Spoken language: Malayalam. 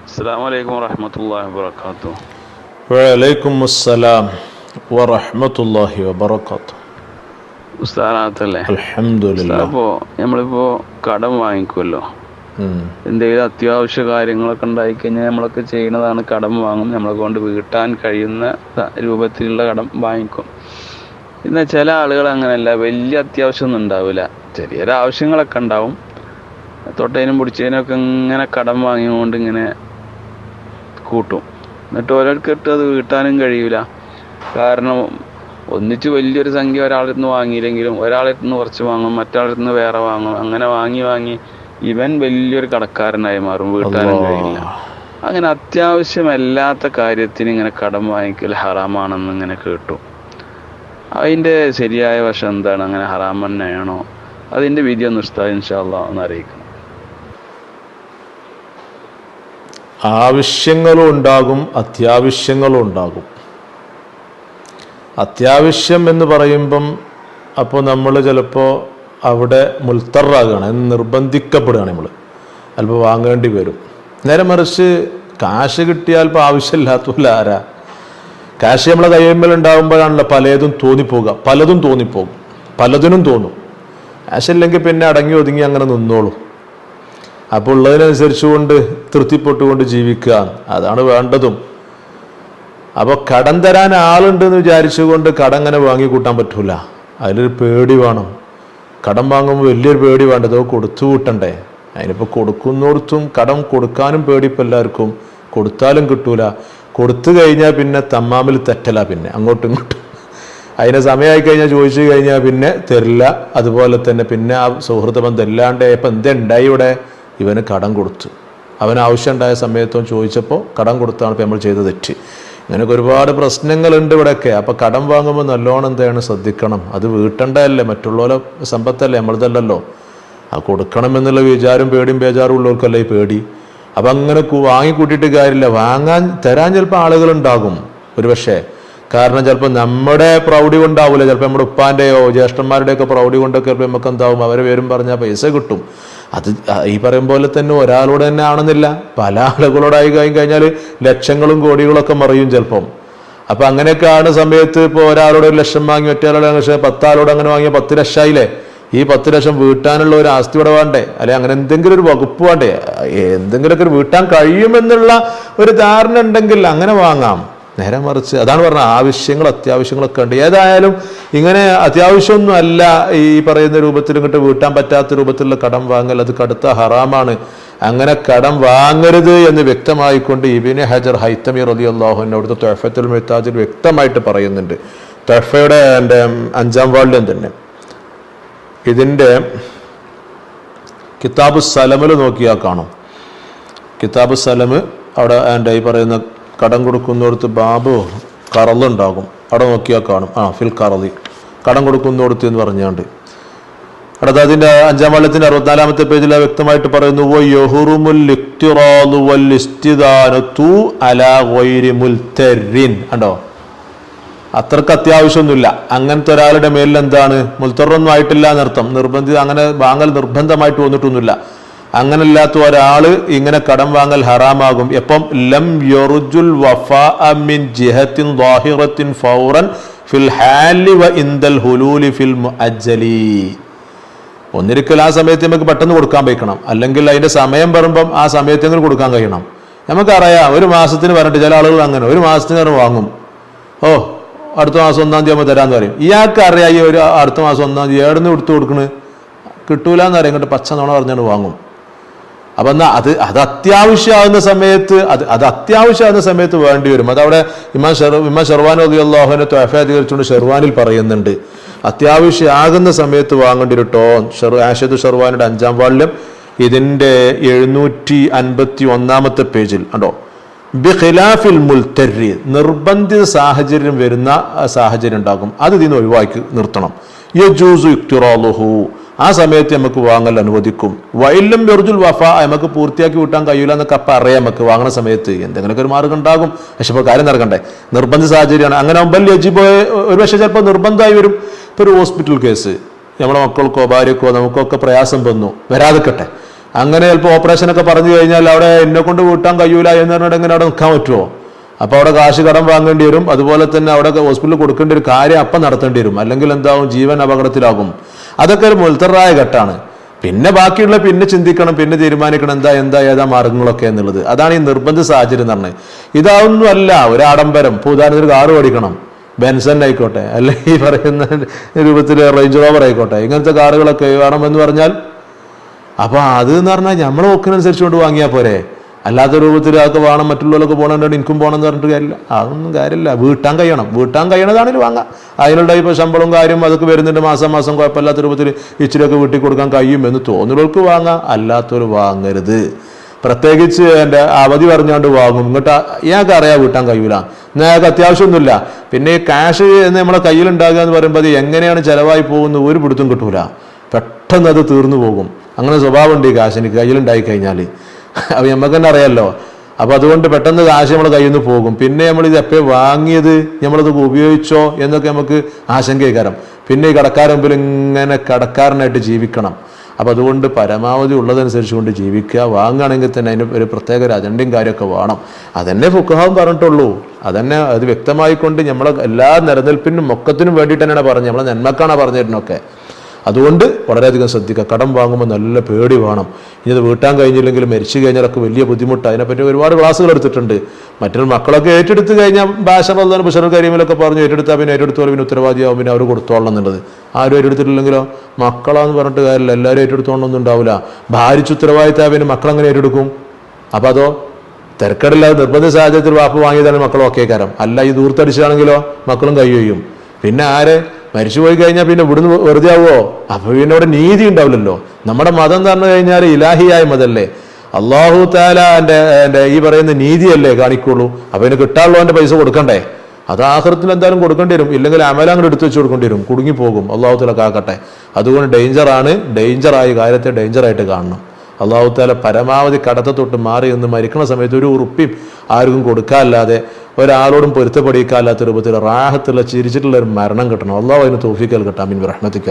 അസ്സാം വലൈക്കും വാഹമത്തല്ലാ വാത്തു വലൈക്കും അസ്സലാം വറഹ്മത്തുള്ളാഹി വബറകാതുഹു ഉസ്താനകത്തല്ലേ അൽഹംദുലില്ലാ അപ്പോ നമ്മളിപ്പോ കടം വാങ്ങിക്കുമല്ലോ. എന്തെങ്കിലും അത്യാവശ്യ കാര്യങ്ങളൊക്കെ ഉണ്ടായി കഴിഞ്ഞാൽ നമ്മളൊക്കെ ചെയ്യുന്നതാണ് കടം വാങ്ങും നമ്മളെ കൊണ്ട് വീട്ടാൻ കഴിയുന്ന രൂപത്തിലുള്ള കടം വാങ്ങിക്കും. എന്നാൽ ചില ആളുകൾ അങ്ങനെയല്ല വലിയ അത്യാവശ്യമൊന്നും ഉണ്ടാവില്ല. ചെറിയൊരു ആവശ്യങ്ങളൊക്കെ ഉണ്ടാവും. തൊട്ടതിനും പിടിച്ചതിനൊക്കെ ഇങ്ങനെ കടം വാങ്ങിക്കൊണ്ട് ഇങ്ങനെ കൂട്ടും. എന്നിട്ട് ഓരോരുത്തർക്ക് അത് വീട്ടാനും കഴിയൂല. കാരണം ഒന്നിച്ച് വലിയൊരു സംഖ്യ ഒരാളിൽ നിന്ന് വാങ്ങിയില്ലെങ്കിലും ഒരാളിൽ നിന്ന് കുറച്ച് വാങ്ങും മറ്റാളുടെ നിന്ന് വേറെ വാങ്ങും. അങ്ങനെ വാങ്ങി വാങ്ങി ഇവൻ വലിയൊരു കടക്കാരനായി മാറും വീട്ടാനും കഴിയില്ല. അങ്ങനെ അത്യാവശ്യമല്ലാത്ത കാര്യത്തിന് ഇങ്ങനെ കടം വാങ്ങിക്കൽ ഹറാമാണെന്ന് ഇങ്ങനെ കേട്ടു. അതിന്റെ ശരിയായ വശം എന്താണ്? അങ്ങനെ ഹറാമന്നെയാണോ അതിന്റെ വിധി ഒന്ന് ഉസ്താദ് ഇൻഷാല്ല ഒന്ന് അറിയിക്കണം ആവശ്യങ്ങളും ഉണ്ടാകും അത്യാവശ്യങ്ങളും ഉണ്ടാകും അത്യാവശ്യം എന്ന് പറയുമ്പം അപ്പോൾ നമ്മൾ ചിലപ്പോൾ അവിടെ മുൽത്തറാകുകയാണ് നിർബന്ധിക്കപ്പെടുകയാണ് നമ്മൾ അല്പം വാങ്ങേണ്ടി വരും. നേരെ മറിച്ച് കാശ് കിട്ടിയാൽ ഇപ്പോൾ ആവശ്യമില്ലാത്തല്ല ആരാ? കാശ് നമ്മളെ കയ്യമ്മൽ ഉണ്ടാകുമ്പോഴാണല്ലോ പലതും തോന്നിപ്പോകുക പലതും തോന്നിപ്പോകും പലതിനും തോന്നും. കാശില്ലെങ്കിൽ പിന്നെ അടങ്ങി ഒതുങ്ങി അങ്ങനെ നിന്നോളും. അപ്പോൾ ഉള്ളതിനനുസരിച്ചുകൊണ്ട് തൃപ്തിപ്പെട്ടുകൊണ്ട് ജീവിക്കുക. അതാണ് വേണ്ടതും. അപ്പോൾ കടം തരാൻ ആളുണ്ടെന്ന് വിചാരിച്ചുകൊണ്ട് കടം അങ്ങനെ വാങ്ങിക്കൂട്ടാൻ പറ്റൂല. അതിലൊരു പേടി വേണം. കടം വാങ്ങുമ്പോൾ വലിയൊരു പേടി വേണ്ടതോ കൊടുത്തു കൂട്ടണ്ടേ? അതിനിപ്പോൾ കൊടുക്കുന്നിടത്തും കടം കൊടുക്കാനും പേടിപ്പോൾ എല്ലാവർക്കും. കൊടുത്താലും കിട്ടൂല. കൊടുത്തു കഴിഞ്ഞാൽ പിന്നെ തമ്മാമിൽ തെറ്റല പിന്നെ. അങ്ങോട്ടും ഇങ്ങോട്ടും. അതിനെ സമയമായി കഴിഞ്ഞാൽ ചോദിച്ചു കഴിഞ്ഞാൽ പിന്നെ തരില്ല. അതുപോലെ തന്നെ പിന്നെ ആ സൗഹൃദ ബന്ധം ഇല്ലാണ്ട് ഇപ്പം എന്തുണ്ടായി ഇവിടെ? ഇവന് കടം കൊടുത്തു. അവൻ ആവശ്യമുണ്ടായ സമയത്തും ചോദിച്ചപ്പോൾ കടം കൊടുത്താണ് ഇപ്പം നമ്മൾ ചെയ്ത തെറ്റ്. ഇങ്ങനെയൊക്കെ ഒരുപാട് പ്രശ്നങ്ങളുണ്ട് ഇവിടെയൊക്കെ. അപ്പോൾ കടം വാങ്ങുമ്പോൾ നല്ലോണം എന്താണ് ശ്രദ്ധിക്കണം. അത് വീട്ടണ്ടല്ലേ മറ്റുള്ളവരെ സമ്പത്തല്ലേ? നമ്മളതല്ലല്ലോ. അത് കൊടുക്കണം എന്നുള്ള വിചാരം പേടിയും ബേജാറും ഉള്ളവർക്കല്ലേ പേടി. അപ്പം അങ്ങനെ വാങ്ങിക്കൂട്ടിയിട്ട് കാര്യമില്ല. വാങ്ങാൻ തരാൻ ചിലപ്പോൾ ആളുകളുണ്ടാകും ഒരുപക്ഷെ. കാരണം ചിലപ്പോൾ നമ്മുടെ പ്രൗഢി കൊണ്ടാവില്ല ചിലപ്പോൾ നമ്മുടെ ഉപ്പാന്റെയോ ജ്യേഷ്ഠന്മാരുടെയൊക്കെ പ്രൗഢി കൊണ്ടൊക്കെ ചിലപ്പോൾ നമുക്ക് എന്താവും അവരെ പേരും പറഞ്ഞാൽ പൈസ കിട്ടും. അത് ഈ പറയും പോലെ തന്നെ ഒരാളോട് തന്നെ ആണെന്നില്ല. പല ആളുകളോടായി കഴിഞ്ഞ് കഴിഞ്ഞാൽ ലക്ഷങ്ങളും കോടികളൊക്കെ മറിയും ചിലപ്പം. അപ്പൊ അങ്ങനെയൊക്കെ ആണ് സമയത്ത് ഇപ്പോൾ ഒരാളോട് ഒരു ലക്ഷം വാങ്ങി ഒറ്റയാളോട് ലക്ഷം പത്താളോട് അങ്ങനെ വാങ്ങിയ പത്ത് ലക്ഷമായില്ലേ? ഈ പത്ത് ലക്ഷം വീട്ടാനുള്ള ഒരു ആസ്തി ഇവിടെ വേണ്ടേ? അല്ലെ അങ്ങനെ എന്തെങ്കിലും ഒരു വകുപ്പ് വേണ്ടേ? എന്തെങ്കിലുമൊക്കെ വീട്ടാൻ കഴിയുമെന്നുള്ള ഒരു ധാരണ ഉണ്ടെങ്കിൽ അങ്ങനെ വാങ്ങാം. നേരെ മറിച്ച് അതാണ് പറഞ്ഞത് ആവശ്യങ്ങൾ അത്യാവശ്യങ്ങളൊക്കെ ഉണ്ട്. ഏതായാലും ഇങ്ങനെ അത്യാവശ്യമൊന്നും അല്ല ഈ പറയുന്ന രൂപത്തിൽ ഇങ്ങോട്ട് വീട്ടാൻ പറ്റാത്ത രൂപത്തിലുള്ള കടം വാങ്ങൽ അത് കടുത്ത ഹറാമാണ്. അങ്ങനെ കടം വാങ്ങരുത് എന്ന് വ്യക്തമായിക്കൊണ്ട് ഇബിന് ഹജർ ഹൈത്തമി റലി അള്ളാഹുവിന്റെ അവിടുത്തെ തൊഫത്തുൽ മെത്താജിൽ വ്യക്തമായിട്ട് പറയുന്നുണ്ട്. തൊഫയുടെ എന്റെ അഞ്ചാം വാർഡിലും തന്നെ ഇതിന്റെ കിതാബ് സലമിൽ നോക്കിയാൽ കാണും. കിതാബ് സലമ് അവിടെ എന്റെ ഈ പറയുന്ന കടം കൊടുക്കുന്നിടത്ത് ബാബു കറലുണ്ടാകും അവിടെ നോക്കിയാൽ കാണും. ആ ഫിൽ കറലി കടം കൊടുക്കുന്നിടത്ത് എന്ന് പറഞ്ഞാണ്ട്. അടുത്ത അതിന്റെ അഞ്ചാം വള്ളത്തിന്റെ അറുപത്തിനാലാമത്തെ പേജിൽ വ്യക്തമായിട്ട് പറയുന്നു "വ യഹ്റുമുൽ ഇഖ്തിറാദു വൽ ഇസ്തിദാനത്തു അലാ ഗൈരി മുൽത്തരിൻ. കണ്ടോ? അത്രയ്ക്ക് അത്യാവശ്യമൊന്നുമില്ല. അങ്ങനത്തെ ഒരാളുടെ മേലിൽ എന്താണ് മുൽത്തറൊന്നും ആയിട്ടില്ല എന്നർത്ഥം. നിർബന്ധിത അങ്ങനെ വാങ്ങൽ നിർബന്ധമായിട്ട് വന്നിട്ടൊന്നുമില്ല. അങ്ങനെ ഒരാൾ ഇങ്ങനെ കടം വാങ്ങൽ ഹറാമാകും. എപ്പം? ലം യൊറുജുൽ വഫാ അമിൻ ജിഹത്തിൻ ളാഹിറത്തിൻ ഫൗറൻ ഫിൽ ഹാലി വ ഇൻദൽ ഹുലൂലി ഫിൽ മുഅജ്ജലി. ഒന്നിരിക്കൽ ആ സമയത്ത് നമുക്ക് പെട്ടെന്ന് കൊടുക്കാൻ വയ്ക്കണം. അല്ലെങ്കിൽ അതിന്റെ സമയം പറയുമ്പം ആ സമയത്തെങ്കിലും കൊടുക്കാൻ കഴിയണം. നമുക്കറിയാം ഒരു മാസത്തിന് പറഞ്ഞിട്ട് ചില ആളുകൾ അങ്ങനെ ഒരു മാസത്തിന് പറഞ്ഞ് വാങ്ങും. ഓ അടുത്ത മാസം ഒന്നാം തീയതി ആകുമ്പോൾ തരാമെന്ന് പറയും. ഇയാൾക്ക് അറിയാം ഈ ഒരു അടുത്ത മാസം ഒന്നാം തീയതി ഏടുന്ന് എടുത്തു കൊടുക്കണ്. കിട്ടൂലെന്ന് അറിയാം ഇങ്ങോട്ട് പച്ച നോണ പറഞ്ഞാണ് വാങ്ങും. അപ്പൊ എന്നാ അത് അത് അത്യാവശ്യമാകുന്ന സമയത്ത് അത് അത് അത്യാവശ്യമാകുന്ന സമയത്ത് വേണ്ടി വരും. അതവിടെ ഇമാം ഷെർ ഇമാ ഷെർവാൻ അള്ളാഹുവിനെ ത്വഫ അധികരിച്ചുകൊണ്ട് ഷെർവാനിൽ പറയുന്നുണ്ട്. അത്യാവശ്യമാകുന്ന സമയത്ത് വാങ്ങേണ്ടി ടോൺ ഷെർ ആഷദ് ഷെർവാനിയുടെ അഞ്ചാം വാളിലും ഇതിന്റെ എഴുന്നൂറ്റി അൻപത്തി ഒന്നാമത്തെ പേജിൽ. കണ്ടോ? ബിഖിലാഫിൽ മുൽത്തരി നിർബന്ധിത സാഹചര്യം വരുന്ന സാഹചര്യം ഉണ്ടാകും. അത് ഇതിന് ഒഴിവാക്കി നിർത്തണം. യജൂസു ഇക്തിറാലുഹു ആ സമയത്ത് നമുക്ക് വാങ്ങൽ അനുവദിക്കും. വൈല്ലം ബെർജുൽ വഫ നമുക്ക് പൂർത്തിയാക്കി വിട്ടാൻ കഴിയില്ല എന്നൊക്കെ അപ്പം അറിയാം നമുക്ക് വാങ്ങുന്ന സമയത്ത്. എന്തെങ്കിലുമൊക്കെ ഒരു മാർഗം ഉണ്ടാകും. പക്ഷെ ഇപ്പോൾ കാര്യം നടക്കണ്ടേ? നിർബന്ധ സാഹചര്യമാണ്. അങ്ങനെ ആകുമ്പോൾ യജിബ് ഒരു പക്ഷേ ചിലപ്പോൾ നിർബന്ധമായി വരും. ഇപ്പോൾ ഒരു ഹോസ്പിറ്റൽ കേസ് നമ്മുടെ മക്കൾക്കോ ഭാര്യക്കോ നമുക്കൊക്കെ പ്രയാസം വന്നു. വരാതിക്കട്ടെ അങ്ങനെ ചിലപ്പോൾ ഓപ്പറേഷനൊക്കെ പറഞ്ഞു കഴിഞ്ഞാൽ അവിടെ എന്നെ കൊണ്ട് വിട്ടാൻ കഴിയൂല എന്ന് പറഞ്ഞിട്ട് എങ്ങനെ അവിടെ നിൽക്കാൻ പറ്റുമോ അപ്പോൾ അവിടെ കാശ് കടം വാങ്ങേണ്ടി വരും. അതുപോലെ തന്നെ അവിടെ ഹോസ്പിറ്റലിൽ കൊടുക്കേണ്ട ഒരു കാര്യം അപ്പം നടത്തേണ്ടി വരും. അല്ലെങ്കിൽ എന്താവും? ജീവൻ അപകടത്തിലാകും. അതൊക്കെ ഒരു മുൽത്തറായ ഘട്ടമാണ് പിന്നെ ബാക്കിയുള്ള പിന്നെ ചിന്തിക്കണം പിന്നെ തീരുമാനിക്കണം എന്താ എന്താ ഏതാ മാർഗങ്ങളൊക്കെ എന്നുള്ളത്. അതാണ് ഈ നിർബന്ധ സാഹചര്യം എന്ന് പറഞ്ഞത്. ഇതൊന്നും അല്ല ഒരു ആഡംബരം. ഇപ്പോൾ ഉദാഹരണത്തിന് കാറ് ഓടിക്കണം. ബെൻസൺ ആയിക്കോട്ടെ അല്ലെങ്കിൽ ഈ പറയുന്ന രൂപത്തിൽ റേഞ്ച് റോവർ ആയിക്കോട്ടെ ഇങ്ങനത്തെ കാറുകളൊക്കെ എന്ന് പറഞ്ഞാൽ അപ്പൊ അത് എന്ന് പറഞ്ഞാൽ നമ്മൾ നോക്കിനനുസരിച്ച് കൊണ്ട് വാങ്ങിയാൽ പോരെ. അല്ലാത്ത രൂപത്തിൽ അതൊക്കെ വേണം മറ്റുള്ളവരൊക്കെ പോകണമെന്നുണ്ട് എനിക്കും പോകണം എന്ന് പറഞ്ഞിട്ട് കാര്യമില്ല. അതൊന്നും കാര്യമില്ല. വീട്ടാൻ കഴിയണം. വീട്ടാൻ കഴിയണതാണെങ്കിൽ വാങ്ങാം. അതിനുള്ള ഇപ്പോൾ ശമ്പളവും കാര്യം അതൊക്കെ വരുന്നുണ്ട്. മാസം മാസം കുഴപ്പമില്ലാത്ത രൂപത്തിൽ ഇച്ചിരിയൊക്കെ വീട്ടിൽ കൊടുക്കാൻ കഴിയും എന്ന് തോന്നുന്നവർക്ക് വാങ്ങാം. അല്ലാത്തവർ വാങ്ങരുത്. പ്രത്യേകിച്ച് എന്റെ അവധി പറഞ്ഞുകൊണ്ട് വാങ്ങും. ഇങ്ങോട്ട് ഇയാൾക്ക് അറിയാം വീട്ടാൻ കഴിയൂല. ഞങ്ങൾക്ക് അത്യാവശ്യമൊന്നുമില്ല. പിന്നെ ഈ ക്യാഷ് എന്ന് നമ്മളെ കയ്യിലുണ്ടാകുക എന്ന് പറയുമ്പോൾ എങ്ങനെയാണ് ചിലവായി പോകുന്നത് ഒരു പിടുത്തും കിട്ടൂല. പെട്ടെന്ന് അത് തീർന്നു പോകും. അങ്ങനെ സ്വഭാവമുണ്ട് ഈ കാശിന് കയ്യിലുണ്ടായി കഴിഞ്ഞാൽ അത് നമുക്ക് തന്നെ അറിയാമല്ലോ അപ്പൊ അതുകൊണ്ട് പെട്ടെന്ന് കാശ് നമ്മൾ കയ്യിൽ നിന്ന് പോകും. പിന്നെ നമ്മൾ ഇത് എപ്പോഴും വാങ്ങിയത് നമ്മളത് ഉപയോഗിച്ചോ എന്നൊക്കെ നമുക്ക് ആശങ്കയ്ക്കാരം. പിന്നെ ഈ കടക്കാരൻ മുമ്പിൽ ഇങ്ങനെ കടക്കാരനായിട്ട് ജീവിക്കണം. അപ്പൊ അതുകൊണ്ട് പരമാവധി ഉള്ളതനുസരിച്ച് കൊണ്ട് ജീവിക്കുക. വാങ്ങുകയാണെങ്കിൽ തന്നെ അതിന് ഒരു പ്രത്യേക ഒരു അജണ്ടയും കാര്യമൊക്കെ വേണം. അതന്നെ ഫുക്കഹാവും പറഞ്ഞിട്ടുള്ളൂ. അതന്നെ അത് വ്യക്തമായിക്കൊണ്ട് നമ്മളെ എല്ലാ നിലനിൽപ്പിനും മൊക്കത്തിനും വേണ്ടിയിട്ട് തന്നെയാണ് പറഞ്ഞത്. നമ്മളെ നന്മക്കാണ് പറഞ്ഞിരുന്നൊക്കെ അതുകൊണ്ട് വളരെയധികം ശ്രദ്ധിക്കുക. കടം വാങ്ങുമ്പോൾ നല്ല പേടി വേണം. ഇനി അത് വീട്ടാൻ കഴിഞ്ഞില്ലെങ്കിൽ മരിച്ചു കഴിഞ്ഞാലൊക്കെ വലിയ ബുദ്ധിമുട്ട്. അതിനെപ്പറ്റി ഒരുപാട് ക്ലാസ്സുകൾ എടുത്തിട്ടുണ്ട്. മറ്റൊരു മക്കളൊക്കെ ഏറ്റെടുത്ത് കഴിഞ്ഞാൽ ബാഷറല്ലാൻ ബഷർ കരീമിലൊക്കെ പറഞ്ഞു ഏറ്റെടുത്താൽ പിന്നെ ഏറ്റെടുത്തോളം പിന്നെ ഉത്തരവാദിയാവും പിന്നെ അവർ കൊടുത്തോളണം എന്നുള്ളത്. ആരും ഏറ്റെടുത്തിട്ടില്ലെങ്കിലോ? മക്കളാന്ന് പറഞ്ഞിട്ട് കാര്യമില്ല. എല്ലാവരും ഏറ്റെടുത്തോളണമെന്നും ഉണ്ടാവില്ല. ഭാരിച്ച് ഉത്തരവാദിത്താൽ പിന്നെ മക്കളെങ്ങനെ ഏറ്റെടുക്കും? അപ്പം അതോ തിരക്കടില്ലാതെ നിർബന്ധ സാഹചര്യത്തിൽ വാപ്പ് വാങ്ങിയതാണ് മക്കളും ഒക്കെ കാരം അല്ല ഈ ദൂർത്തടിച്ചാണെങ്കിലോ മക്കളും കൈ ചെയ്യും പിന്നെ ആര്? മരിച്ചുപോയി കഴിഞ്ഞാൽ പിന്നെ ഇവിടുന്ന് വെറുതെ ആവുമോ അപ്പൊ പിന്നെ അവിടെ നീതി ഉണ്ടാവില്ലല്ലോ. നമ്മുടെ മതം എന്ന് പറഞ്ഞു കഴിഞ്ഞാൽ ഇലാഹിയായ മതല്ലേ. അള്ളാഹു താല എന്റെ ഈ പറയുന്ന നീതിയല്ലേ കാണിക്കുള്ളൂ. അപ്പൊ ഇതിന് കിട്ടാനുള്ളവന്റെ പൈസ കൊടുക്കണ്ടേ? അത് ആഹൃത്തിന് എന്തായാലും കൊടുക്കേണ്ടി വരും. ഇല്ലെങ്കിൽ അമല അങ്ങോട്ട് എടുത്തു വെച്ച് കൊടുക്കേണ്ടി വരും. കുടുങ്ങിപ്പോകും അള്ളാഹു താല കാക്കട്ടെ. അതുകൊണ്ട് ഡേഞ്ചറാണ് ഡേഞ്ചറായി കാര്യത്തെ ഡേഞ്ചറായിട്ട് കാണണം. അള്ളാഹു താല പരമാവധി കടത്തെ തൊട്ട് മാറി നിന്ന് മരിക്കുന്ന സമയത്ത് ഒരു ഉറുപ്പിയും ആർക്കും കൊടുക്കാല്ലാതെ ഒരാളോടും പൊരുത്തപ്പെടിക്കാല്ലാത്ത രൂപത്തിൽ റാഹത്തുള്ള ചിരിച്ചിട്ടുള്ള ഒരു മരണം കിട്ടണം. അള്ളാഹു അതിന് തോഫിക്കൽ കിട്ടാം മിൻ റഹ്മത്തിക്ക്